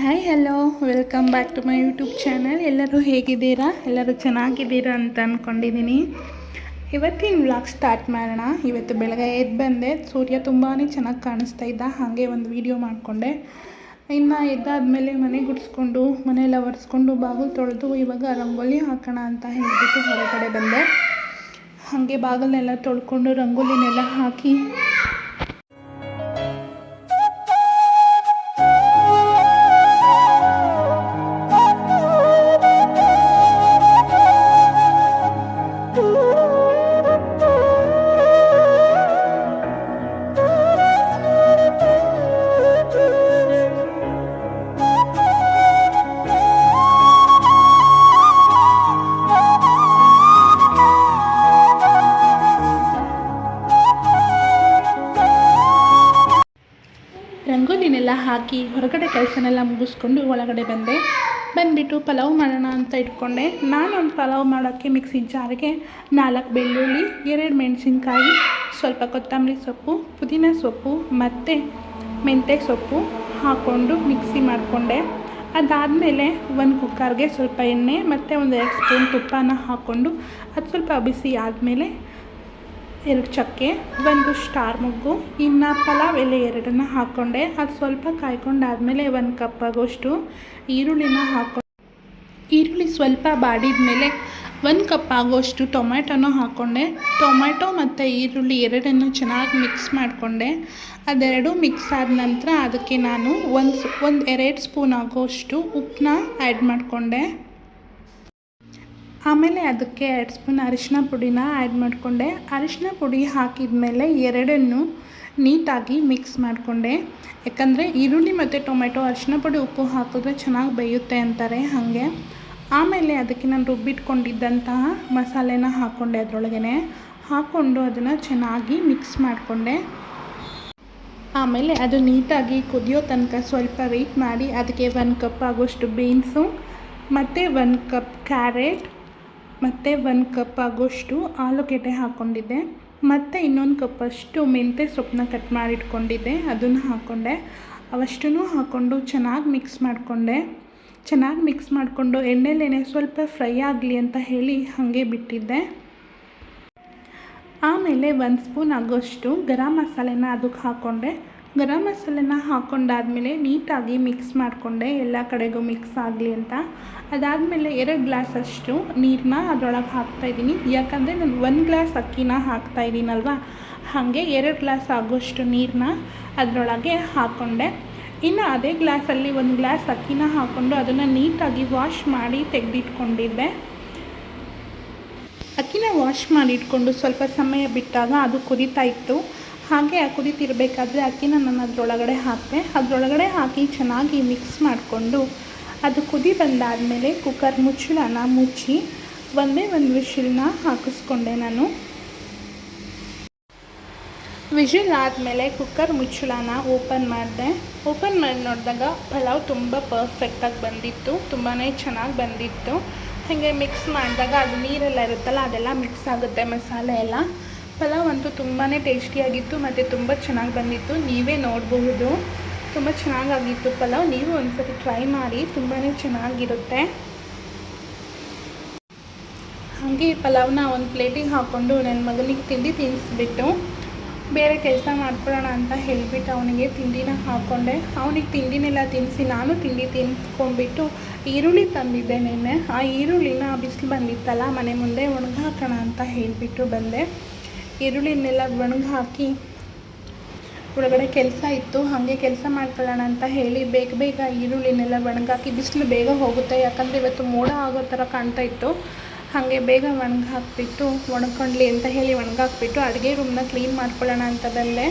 Hi hello welcome back to my YouTube channel ಎಲ್ಲರೂ ಹೇಗಿದ್ದೀರಾ? ಎಲ್ಲರೂ ಚೆನ್ನಾಗಿದ್ದೀರಾ ಅಂತ ಅಂದ್ಕೊಂಡಿದ್ದೀನಿ ಇವತ್ತಿನ ವ್ಲಾಗ್ ಸ್ಟಾರ್ಟ್ ಮಾಡೋಣ. ಇವತ್ತು ಬೆಳಗ್ಗೆ ಎದ್ದು ಬಂದೆ. ಸೂರ್ಯ ತುಂಬಾ ಚೆನ್ನಾಗಿ ಕಾಣಿಸ್ತಾ ಇದ್ದ. ಹಾಗೆ ಒಂದು ವೀಡಿಯೋ ಮಾಡಿಕೊಂಡೆ. ಇನ್ನು ಎದ್ದಾದಮೇಲೆ ಮನೆ ಗುಡಿಸ್ಕೊಂಡು, ಮನೆಯೆಲ್ಲ ಒರೆಸ್ಕೊಂಡು, ಬಾಗಿಲು ತೊಳೆದು ಇವಾಗ ರಂಗೋಲಿ ಹಾಕೋಣ ಅಂತ ಹೇಳಿಬಿಟ್ಟು ಹೊರಗಡೆ ಬಂದೆ. ಹಾಗೆ ಬಾಗಿಲನ್ನೆಲ್ಲ ತೊಳ್ಕೊಂಡು ರಂಗೋಲಿನೆಲ್ಲ ಹಾಕಿ ರಂಗೋಲಿನೆಲ್ಲ ಹಾಕಿ ಹೊರಗಡೆ ಕೆಲಸನೆಲ್ಲ ಮುಗಿಸ್ಕೊಂಡು ಒಳಗಡೆ ಬಂದೆ. ಬಂದುಬಿಟ್ಟು ಪಲಾವ್ ಮಾಡೋಣ ಅಂತ ಇಟ್ಕೊಂಡೆ. ನಾನು ಒಂದು ಪಲಾವ್ ಮಾಡೋಕ್ಕೆ ಮಿಕ್ಸಿ ಜಾರಿಗೆ ನಾಲ್ಕು ಬೆಳ್ಳುಳ್ಳಿ, ಎರಡು ಮೆಣಸಿನ್ಕಾಯಿ, ಸ್ವಲ್ಪ ಕೊತ್ತಂಬರಿ ಸೊಪ್ಪು, ಪುದೀನ ಸೊಪ್ಪು ಮತ್ತು ಮೆಂತ್ಯ ಸೊಪ್ಪು ಹಾಕ್ಕೊಂಡು ಮಿಕ್ಸಿ ಮಾಡಿಕೊಂಡೆ. ಅದಾದಮೇಲೆ ಒಂದು ಕುಕ್ಕರ್ಗೆ ಸ್ವಲ್ಪ ಎಣ್ಣೆ ಮತ್ತು ಒಂದು ಎರಡು ಸ್ಪೂನ್ ತುಪ್ಪನ ಹಾಕ್ಕೊಂಡು ಅದು ಸ್ವಲ್ಪ ಬಿಸಿ ಆದಮೇಲೆ ಎರಡು ಚಕ್ಕೆ ಒಂದು ಸ್ಟಾರ್ ಮೊಗ್ಗು. ಇನ್ನು ಪಲಾವ್ ಎಲೆ ಎರಡನ್ನ ಹಾಕ್ಕೊಂಡೆ ಅದು ಸ್ವಲ್ಪ ಕಾಯ್ಕೊಂಡಾದಮೇಲೆ ಒಂದು ಕಪ್ ಆಗೋಷ್ಟು ಈರುಳ್ಳಿನ ಹಾಕ್ಕೊಂಡು ಈರುಳ್ಳಿ ಸ್ವಲ್ಪ ಬಾಡಿದ ಮೇಲೆ ಒಂದು ಕಪ್ ಆಗೋಷ್ಟು ಟೊಮ್ಯಾಟೊನೂ ಹಾಕ್ಕೊಂಡೆ ಟೊಮ್ಯಾಟೊ ಮತ್ತು ಈರುಳ್ಳಿ ಎರಡನ್ನು ಚೆನ್ನಾಗಿ ಮಿಕ್ಸ್ ಮಾಡಿಕೊಂಡೆ. ಅದೆರಡೂ ಮಿಕ್ಸ್ ಆದ ನಂತರ ಅದಕ್ಕೆ ನಾನು ಒಂದು ಒಂದು ಎರಡು ಸ್ಪೂನ್ ಆಗೋಷ್ಟು ಉಪ್ಪನ್ನ ಆ್ಯಡ್ ಮಾಡಿಕೊಂಡೆ. ಆಮೇಲೆ ಅದಕ್ಕೆ ಎರಡು ಸ್ಪೂನ್ ಅರಿಶಿನ ಪುಡಿನ ಆ್ಯಡ್ ಮಾಡಿಕೊಂಡೆ. ಅರಿಶಿನ ಪುಡಿ ಹಾಕಿದ ಮೇಲೆ ಎರಡನ್ನು ನೀಟಾಗಿ ಮಿಕ್ಸ್ ಮಾಡಿಕೊಂಡೆ. ಯಾಕಂದರೆ ಈರುಳ್ಳಿ ಮತ್ತು ಟೊಮೆಟೊ ಅರಿಶಿನ ಪುಡಿ ಉಪ್ಪು ಹಾಕಿದ್ರೆ ಚೆನ್ನಾಗಿ ಬೇಯುತ್ತೆ ಅಂತಾರೆ ಹಾಗೆ. ಆಮೇಲೆ ಅದಕ್ಕೆ ನಾನು ರುಬ್ಬಿಟ್ಕೊಂಡಿದ್ದಂತಹ ಮಸಾಲೆನ ಹಾಕ್ಕೊಂಡೆ ಅದರೊಳಗೇ ಹಾಕ್ಕೊಂಡು ಅದನ್ನು ಚೆನ್ನಾಗಿ ಮಿಕ್ಸ್ ಮಾಡಿಕೊಂಡೆ. ಆಮೇಲೆ ಅದು ನೀಟಾಗಿ ಕುದಿಯೋ ತನಕ ಸ್ವಲ್ಪ ವೆಯ್ಟ್ ಮಾಡಿ, ಅದಕ್ಕೆ ಒಂದು ಕಪ್ ಆಗೋಷ್ಟು ಬೀನ್ಸು ಮತ್ತು ಒಂದು ಕಪ್ ಕ್ಯಾರೆಟ್ ಮತ್ತು ಒಂದು ಕಪ್ ಆಗೋಷ್ಟು ಆಲೂಗೆಡ್ಡೆ ಹಾಕ್ಕೊಂಡಿದ್ದೆ ಮತ್ತು ಇನ್ನೊಂದು ಕಪ್ಪಷ್ಟು ಮೆಂತ್ಯ ಸೊಪ್ಪನ್ನ ಕಟ್ ಮಾಡಿಟ್ಕೊಂಡಿದ್ದೆ. ಅದನ್ನು ಹಾಕ್ಕೊಂಡೆ ಅವಷ್ಟನ್ನು ಹಾಕ್ಕೊಂಡು ಚೆನ್ನಾಗಿ ಮಿಕ್ಸ್ ಮಾಡಿಕೊಂಡೆ. ಚೆನ್ನಾಗಿ ಮಿಕ್ಸ್ ಮಾಡಿಕೊಂಡು ಎಣ್ಣೆಲೇನೆ ಸ್ವಲ್ಪ ಫ್ರೈ ಆಗಲಿ ಅಂತ ಹೇಳಿ ಹಾಗೆ ಬಿಟ್ಟಿದ್ದೆ. ಆಮೇಲೆ ಒಂದು ಸ್ಪೂನ್ ಆಗೋಷ್ಟು ಗರಂ ಮಸಾಲೆನ ಅದಕ್ಕೆ ಹಾಕ್ಕೊಂಡೆ ಗರಂ ಮಸಾಲೆನ ಹಾಕ್ಕೊಂಡಾದ್ಮೇಲೆ ನೀಟಾಗಿ ಮಿಕ್ಸ್ ಮಾಡಿಕೊಂಡೆ ಎಲ್ಲ ಕಡೆಗೂ ಮಿಕ್ಸ್ ಆಗಲಿ ಅಂತ. ಅದಾದಮೇಲೆ ಎರಡು ಗ್ಲಾಸ್ ಅಷ್ಟು ನೀರನ್ನ ಅದರೊಳಗೆ ಹಾಕ್ತಾಯಿದ್ದೀನಿ ಯಾಕಂದರೆ ನಾನು ಒಂದು ಗ್ಲಾಸ್ ಅಕ್ಕಿನ ಹಾಕ್ತಾಯಿದ್ದೀನಲ್ವ ಹಾಗೆ ಎರಡು ಗ್ಲಾಸ್ ಆಗೋಷ್ಟು ನೀರನ್ನ ಅದರೊಳಗೆ ಹಾಕ್ಕೊಂಡೆ ಇನ್ನು ಅದೇ ಗ್ಲಾಸಲ್ಲಿ ಒಂದು ಗ್ಲಾಸ್ ಅಕ್ಕಿನ ಹಾಕ್ಕೊಂಡು ಅದನ್ನು ನೀಟಾಗಿ ವಾಶ್ ಮಾಡಿ ತೆಗೆದಿಟ್ಕೊಂಡಿದ್ದೆ. ಅಕ್ಕಿನ ವಾಶ್ ಮಾಡಿಟ್ಕೊಂಡು ಸ್ವಲ್ಪ ಸಮಯ ಬಿಟ್ಟಾಗ ಅದು ಕುದಿತಾ ಇತ್ತು. ಹಾಗೆ ಕುದೀತಿರಬೇಕಾದ್ರೆ ಅಕ್ಕಿನ ನಾನು ಅದರೊಳಗಡೆ ಹಾಕಿದೆ ಅದರೊಳಗಡೆ ಹಾಕಿ ಚೆನ್ನಾಗಿ ಮಿಕ್ಸ್ ಮಾಡಿಕೊಂಡು ಅದು ಕುದಿ ಬಂದಾದಮೇಲೆ ಕುಕ್ಕರ್ ಮುಚ್ಚಳನ ಮುಚ್ಚಿ ಒಂದೇ ಒಂದು ವಿಷಿಲ್ನ ಹಾಕಿಸ್ಕೊಂಡೆ ನಾನು. ವಿಷಿಲ್ ಆದಮೇಲೆ ಕುಕ್ಕರ್ ಮುಚ್ಚಳನ ಓಪನ್ ಮಾಡಿದೆ. ಓಪನ್ ಮಾಡಿ ನೋಡಿದಾಗ ಪಲಾವ್ ತುಂಬ ಪರ್ಫೆಕ್ಟಾಗಿ ಬಂದಿತ್ತು. ತುಂಬಾ ಚೆನ್ನಾಗಿ ಬಂದಿತ್ತು. ಹಾಗೆ ಮಿಕ್ಸ್ ಮಾಡಿದಾಗ ಅದು ನೀರೆಲ್ಲ ಇರುತ್ತಲ್ಲ ಅದೆಲ್ಲ ಮಿಕ್ಸ್ ಆಗುತ್ತೆ ಮಸಾಲೆ ಎಲ್ಲ. ಪಲಾವ್ ಅಂತೂ ತುಂಬಾ ಟೇಸ್ಟಿಯಾಗಿತ್ತು ಮತ್ತು ತುಂಬ ಚೆನ್ನಾಗಿ ಬಂದಿತ್ತು. ನೀವೇ ನೋಡಬಹುದು. ತುಂಬ ಚೆನ್ನಾಗಾಗಿತ್ತು ಪಲಾವ್. ನೀವು ಒಂದ್ಸರಿ ಟ್ರೈ ಮಾಡಿ ತುಂಬಾ ಚೆನ್ನಾಗಿರುತ್ತೆ. ಹಾಗೆ ಪಲಾವ್ನ ಒಂದು ಪ್ಲೇಟಿಗೆ ಹಾಕ್ಕೊಂಡು ನನ್ನ ಮಗನಿಗೆ ತಿಂಡಿ ತಿನ್ನಿಸ್ಬಿಟ್ಟು ಬೇರೆ ಕೆಲಸ ಮಾಡ್ಕೊಳ್ಳೋಣ ಅಂತ ಹೇಳಿಬಿಟ್ಟು ಅವನಿಗೆ ತಿಂಡಿನ ಹಾಕ್ಕೊಂಡೆ ಅವನಿಗೆ ತಿಂಡಿನೆಲ್ಲ ತಿನ್ನಿಸಿ ನಾನು ತಿಂಡಿ ತಿನ್ಕೊಂಡ್ಬಿಟ್ಟು ಈರುಳ್ಳಿ ತಂದಿದ್ದೆ ನಿನ್ನೆ. ಆ ಈರುಳ್ಳಿನ ಬಿಸಿಲು ಬಂದಿತ್ತಲ್ಲ, ಮನೆ ಮುಂದೆ ಒಣಗಾಕೋಣ ಅಂತ ಹೇಳಿಬಿಟ್ಟು ಬಂದೆ. ಈರುಳ್ಳಿನೆಲ್ಲ ಒಣಗಿ ಹಾಕಿ ಒಳಗಡೆ ಕೆಲಸ ಇತ್ತು. ಹಾಗೆ ಕೆಲಸ ಮಾಡ್ಕೊಳ್ಳೋಣ ಅಂತ ಹೇಳಿ ಬೇಗ ಬೇಗ ಈರುಳ್ಳಿನೆಲ್ಲ ಒಣಗಾಕಿ ಬಿಸಿಲು ಬೇಗ ಹೋಗುತ್ತೆ. ಯಾಕಂದರೆ ಇವತ್ತು ಮೋಡ ಆಗೋ ಥರ ಕಾಣ್ತಾ ಇತ್ತು. ಹಾಗೆ ಬೇಗ ಒಣಗಿ ಹಾಕ್ಬಿಟ್ಟು ಒಣಕೊಂಡ್ಲಿ ಅಂತ ಹೇಳಿ ಒಣಗಾಕ್ಬಿಟ್ಟು ಅಡುಗೆ ರೂಮ್ನ ಕ್ಲೀನ್ ಮಾಡ್ಕೊಳ್ಳೋಣ ಅಂತ ಬಂದೆ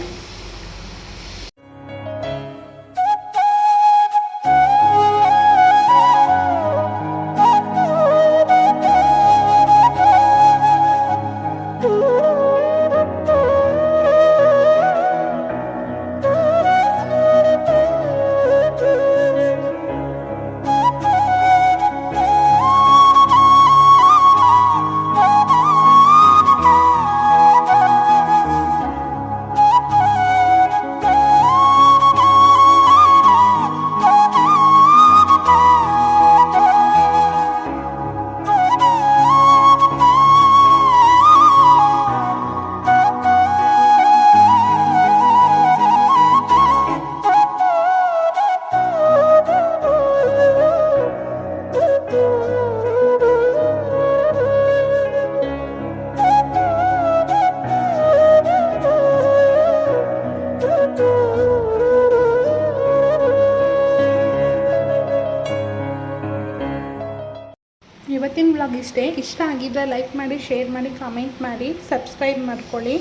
ಇವತ್ತಿನ ಬ್ಲಾಗ್ ಇಷ್ಟೇ. ಇಷ್ಟ ಆಗಿದ್ದರೆ ಲೈಕ್ ಮಾಡಿ ಶೇರ್ ಮಾಡಿ ಕಾಮೆಂಟ್ ಮಾಡಿ ಸಬ್ಸ್ಕ್ರೈಬ್ ಮಾಡ್ಕೊಳ್ಳಿ.